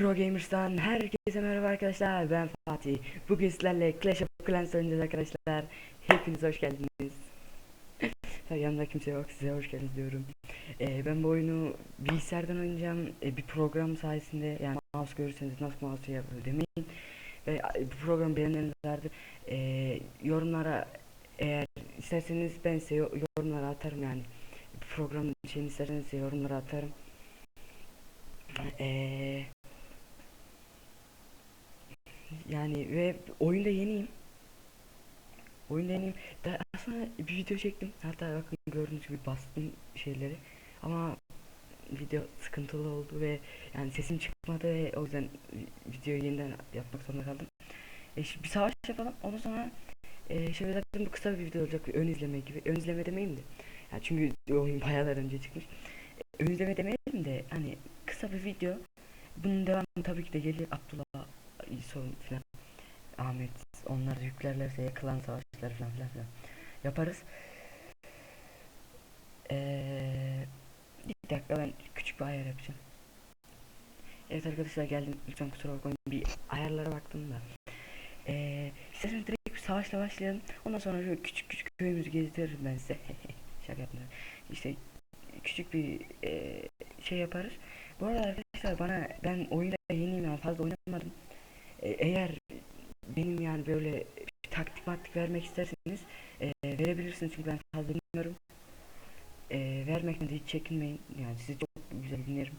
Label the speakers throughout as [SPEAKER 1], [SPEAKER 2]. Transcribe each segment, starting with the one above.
[SPEAKER 1] Pro Gamers'tan herkese merhaba arkadaşlar ben Fatih. Bugün sizlerle Clash of Clans oynayacağız arkadaşlar. Hepiniz hoş geldiniz. Tabii yanımda kimse yok size hoş geldiniz diyorum. Ee, Ben bu oyunu bilgisayardan oynayacağım. Ee, Bir program sayesinde yani mouse görürseniz nasıl mouse yapıyor demeyin. Ve bu program beğenileriniz vardı Ee, Yorumlara eğer isterseniz ben size yo- yorumlara atarım yani. Bu program şeyini isterseniz yorumlara atarım. Eee yani ve oyunda yeniyim. Oyunda yeniyim. Da aslında bir video çektim. Hatta bakın gördüğünüz gibi bastım şeyleri. Ama video sıkıntılı oldu ve yani sesim çıkmadı ve o yüzden videoyu yeniden yapmak zorunda kaldım. E, şimdi bir savaş yapalım. Ondan sonra e, şöyle zaten bu kısa bir video olacak. Ön izleme gibi. Ön izleme demeyeyim de. Yani çünkü oyun bayağılar önce çıkmış. E, ön izleme demeyelim de hani kısa bir video. Bunun devamı tabii ki de gelir. Abdullah son filan Ahmet onlar yüklerlerse yakılan savaşlar filan filan filan yaparız. Ee, bir dakika ben küçük bir ayar yapacağım. Evet arkadaşlar geldim lütfen kusura bakmayın bir ayarlara baktım da. Ee, isterseniz direkt savaşla başlayalım. Ondan sonra şöyle küçük küçük köyümüzü gezdiririm ben size. Şaka yapma. İşte küçük bir e, şey yaparız. Bu arada arkadaşlar bana ben oyunda yeniyim yani fazla oynamadım. E, eğer benim yani böyle taktik maktik vermek isterseniz e, verebilirsiniz çünkü ben fazla bilmiyorum. E, vermekten de hiç çekinmeyin. Yani sizi çok güzel dinlerim.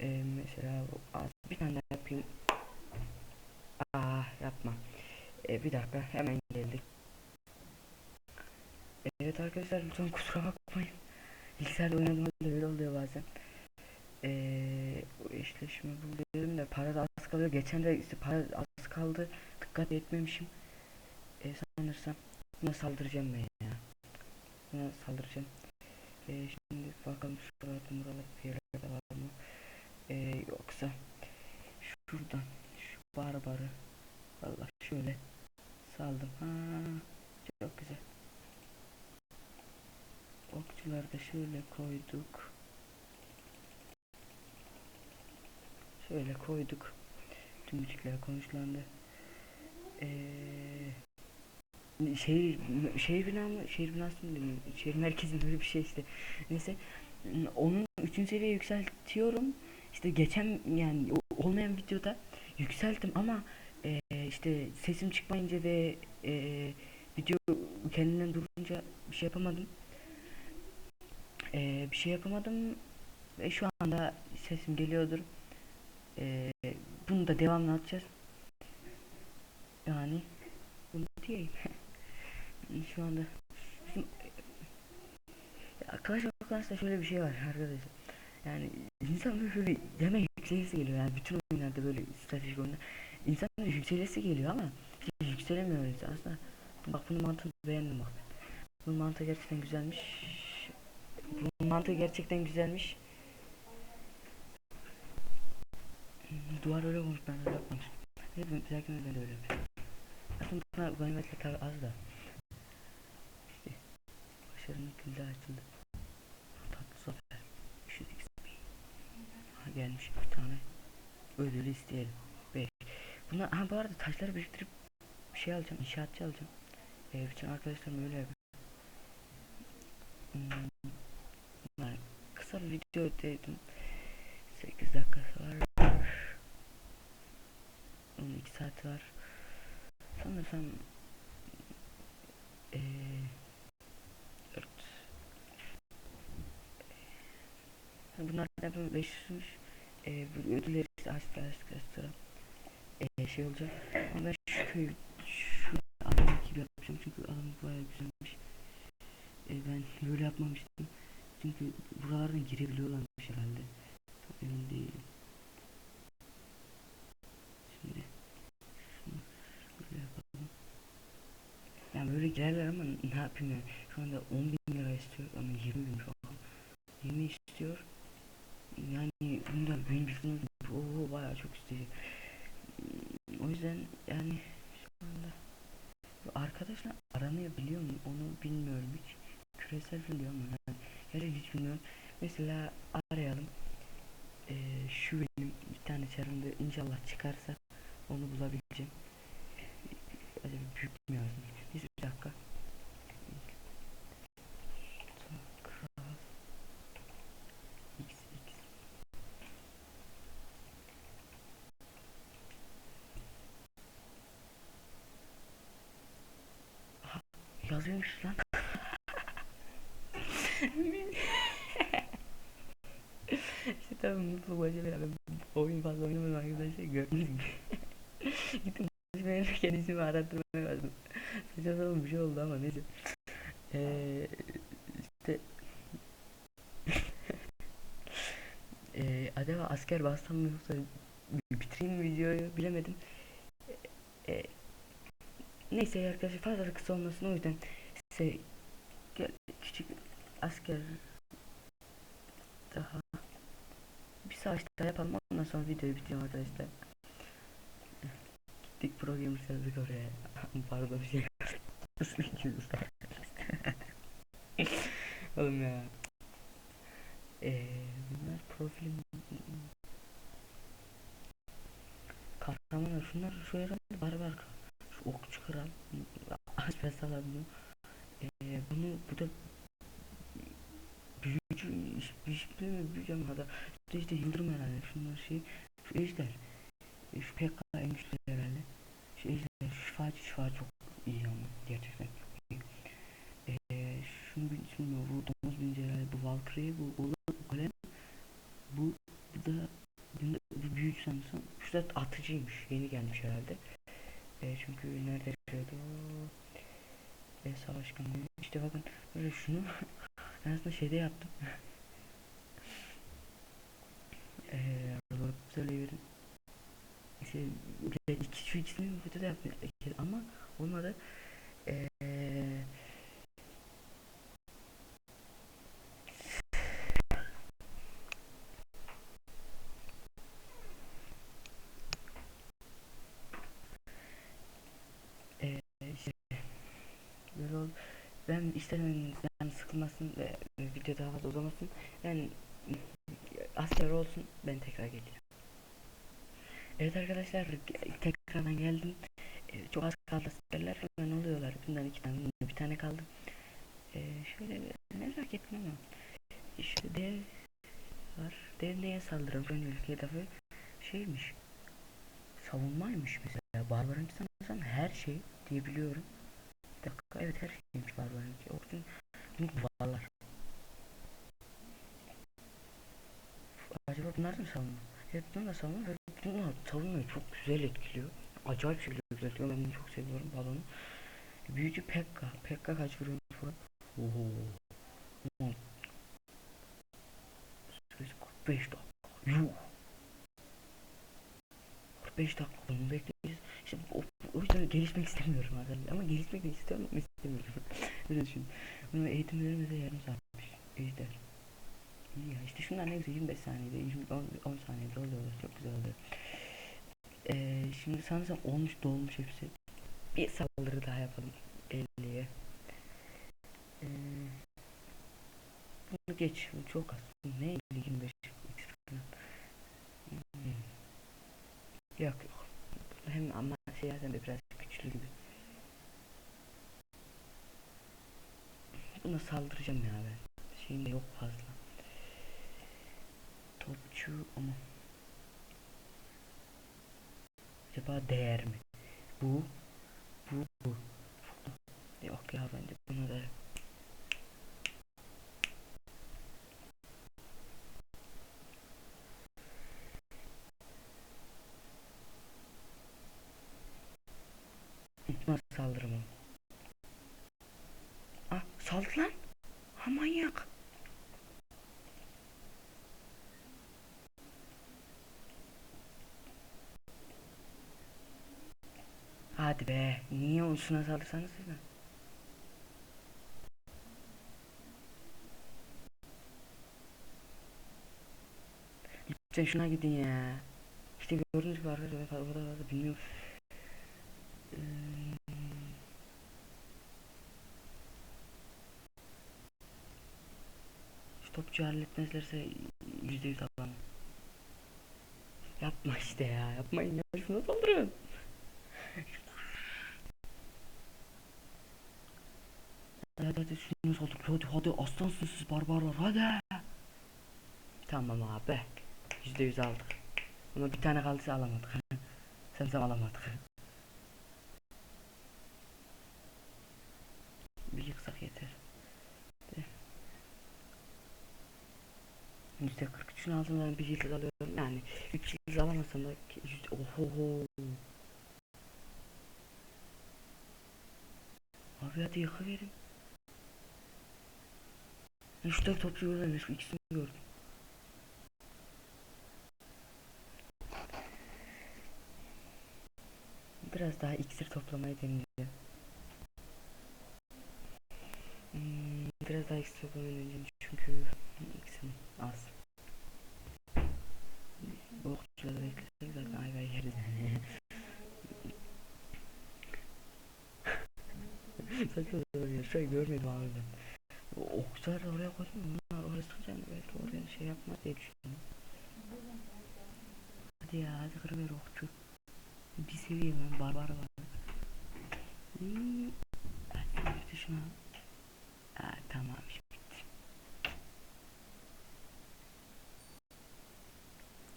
[SPEAKER 1] E, mesela bir tane daha yapayım. Ah yapma. E, bir dakika hemen geldik. Evet arkadaşlar lütfen kusura bakmayın. Bilgisayarda oynadığımda öyle oluyor bazen. Eee bu eşleşme bu dedim de para da az kalıyor. Geçen de işte para az kaldı. Dikkat etmemişim. E, sanırsam buna saldıracağım ben ya. Buna saldıracağım. E, şimdi bakalım şuralarda buralar bir yerlerde var mı? E, yoksa şuradan şu barbarı Allah şöyle saldım. Ha, çok güzel. Okçuları da şöyle koyduk. Şöyle koyduk. Tüm müzikler konuşlandı. Ee, şehir şehir bina? Şehir binası mı deniyor? Şehir merkezinde böyle bir şey işte. Neyse onun üçüncü seviye yükseltiyorum. İşte geçen yani olmayan videoda yükselttim ama e, işte sesim çıkmayınca ve e, video kendinden durunca bir şey yapamadım. E, bir şey yapamadım ve şu anda sesim geliyordur. Ee, bunu da devamlı atacağız. Yani bunu diyeyim. Şu anda ya Clash şöyle bir şey var arkadaşlar. Yani insan böyle şöyle hemen yükselesi geliyor yani bütün oyunlarda böyle stratejik oyunlar insan böyle yükselesi geliyor ama hiç yükselemiyor aslında. Bak bunun mantığını beğendim bak. Bunun mantığı gerçekten güzelmiş. Bunun mantığı gerçekten güzelmiş. Duvar öyle olmuş ben öyle yapmamışım. Bir dahakine ben de öyle yapıyorum. Aslında buna ganimetle tabi az da. İşte başarının külde açıldı. Tatlı zafer. Şu. Ha gelmiş bir tane. Ödülü isteyelim. 5. Bunlar ha bu arada taşları biriktirip bir şey alacağım. inşaatçı alacağım. Ee, bütün arkadaşlarım öyle yapıyor. Hmm. Bunlar kısa bir video dedim. 8 dakikası var. 12 saat var. Sanırsam eee 4 Bunlar da 500'müş. Eee bu ödülleri işte açtık açtık açtık. Eee şey olacak. Ama ben şu köy şu adam gibi yapacağım çünkü adam bayağı güzelmiş. Eee ben böyle yapmamıştım. Çünkü buralardan girebiliyorlarmış herhalde. Çok emin değilim. Şimdi şunu şöyle yapalım. Yani böyle girerler ama ne yapayım yani. Şu anda 10 bin lira istiyor ama 20 bin şu an. 20 istiyor. Yani bundan benim bildiğim o bayağı çok istiyor. O yüzden yani şu anda bu arkadaşla aranabiliyor mu onu bilmiyorum hiç. Küresel biliyor mu yani gerçekten hiç bilmiyorum. Mesela arayalım. Ee, şu benim bir tane açarım da inşallah çıkarsa onu bulabileceğim. Acaba büyük mü yazmış? Neyse bir dakika. Yazıyormuş lan. işte tabii mutlu başa beraber oyun fazla oynamadım arkadaşlar gördüğünüz gibi. Gittim benim kendisimi arattırmaya başladım. Saçma sapan bir şey oldu ama neyse. Eee işte Eee acaba asker bassam mı yoksa bi- bitireyim videoyu bilemedim. Eee, neyse arkadaşlar fazla kısa olmasın o yüzden size küçük asker daha bir savaş daha yapalım ondan sonra videoyu bitireyim arkadaşlar. Gittik programı yazdık oraya. Pardon şey. Oğlum ya. Eee bunlar profilim kahramanlar şunlar şu herhalde barbar şu okçu kral asper bunu. Eee bunu bu da büyücü iş- bir mi büyücü ama da işte, işte yıldırım herhalde. Şunlar şey şu E, şu PK en güçlü herhalde. Şu ejder şu şifacı şifacı çok iyi ama gerçekten çok iyi. Eee şunu bir ismini bu domuz binci herhalde bu Valkyrie bu Ola bu bu da bu, bu büyücü sanırsam şu da atıcıymış. Yeni gelmiş herhalde. E, çünkü nerede şöyle ve savaş kanunu işte bakın böyle şunu ben aslında şeyde yaptım. Eee doğru söyleyebilirim işte bir- iki, şu ikisini bir de İki- ama eee Eee, işte böyle oldu. Ben istedim yani sıkılmasın ve video daha fazla uzamasın. Yani asker olsun ben tekrar geleceğim. Evet arkadaşlar tekrardan geldim. Ee, çok az kaldı askerler hemen oluyorlar. Bundan iki tane bir tane kaldı. Ee, şöyle merak ettim ama işte dev var. Dev neye saldırır? Öncelikli hedefi şeymiş. Savunmaymış mesela. Barbarın sanırsam her şey diyebiliyorum. Bir dakika evet her şeymiş barbarınki. Okçun bunu varlar. Acaba bunlar da mı savunma? Evet bunlar da savunma bunlar savunmayı çok güzel etkiliyor. Acayip şekilde güzel etkiliyor. Ben bunu çok seviyorum balonu. Büyücü Pekka. Pekka kaç vuruyor falan? Oho. Ulan. Süresi 45 dakika. Yuh. 45 dakika bunu bekleyeceğiz. İşte o, o yüzden gelişmek istemiyorum arkadaşlar. Ama gelişmek de istiyorum ama istemiyorum. Öyle düşün. Bunu eğitim verilmese yarım saatmiş. Ejder. İyi ya işte şunlar ne güzel 25 saniyede 20, 10, 10 saniyede oluyor çok güzel oluyor. Ee, şimdi sanırsam olmuş dolmuş hepsi. Bir saldırı daha yapalım 50'ye. Ee, bunu geç bu çok az. Ne 50 25 falan. Hmm. Yok yok. Hem ama şey zaten biraz güçlü gibi. Buna saldıracağım ya ben. Şeyim de yok fazla. Topçu ama acaba değer mi? Bu bu bu. Yok ya bence buna da saldırmam. Ah saldı lan. Ha manyak. Hadi be. Niye olsuna saldırsanız siz mi? Lütfen şuna gidin ya. İşte gördüğünüz gibi arkadaşlar ben kadar fazla bilmiyorum. Ee, topçu halletmezlerse yüzde yüz alalım. Yapma işte ya. Yapmayın ya. Şuna saldırın. Hadi şuna saldırın. Hadi hadi aslansınız siz barbarlar. Hadi. Tamam abi. Yüzde yüz aldık. Ama bir tane kaldıysa alamadık. Sen alamadık. Bir yıksak yeter. Yüzde 43'ün altından bir yıldız alıyorum. Yani 3 yıldız alamasam da yüzde oho. Abi hadi yıkıverin. Da topçu gördüm. Şu ikisini gördüm. Biraz daha iksir toplamayı deneyeceğim. Hmm, biraz daha iksir toplamayı deneyeceğim çünkü iksirim az. Bu okçuları beklesek zaten ayva yeriz yani. Saçma sapan ya. Şu an görmedim abi. O okçuları oraya koydum. Bunlar oraya sıkacağını belki oraya şey yapmaz diye düşündüm. Hadi ya hadi kırıver okçu. Bir seviye ben barbar var. Hmm. Hadi bitti şuna. Ha, tamam iş bitti.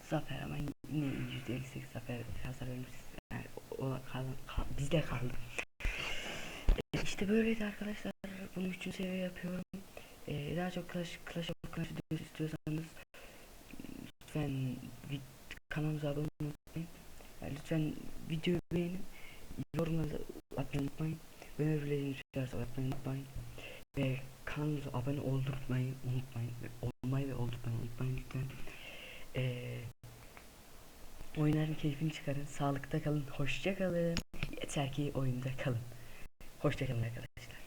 [SPEAKER 1] Zafer ama yine %58 zafer hasar vermiş. Yani ona kalın, kal, bizde kaldı. E, İşte böyleydi arkadaşlar. Bunu üçüncü seviye yapıyorum. Ee, daha çok Clash, Clash of Clans videosu istiyorsanız lütfen kanalımıza abone olmayı unutmayın. Yani lütfen videoyu beğenin. Yorumlarınızı atmayı unutmayın. Önerilerinizi çıkarsa atmayı unutmayın. Ve kanalımıza abone oldurtmayı unutmayın. Ve olmayı ve oldurtmayı unutmayın lütfen. Ee, oyunların keyfini çıkarın. Sağlıkta kalın. Hoşça kalın. Yeter ki oyunda kalın. Hoşça kalın arkadaşlar.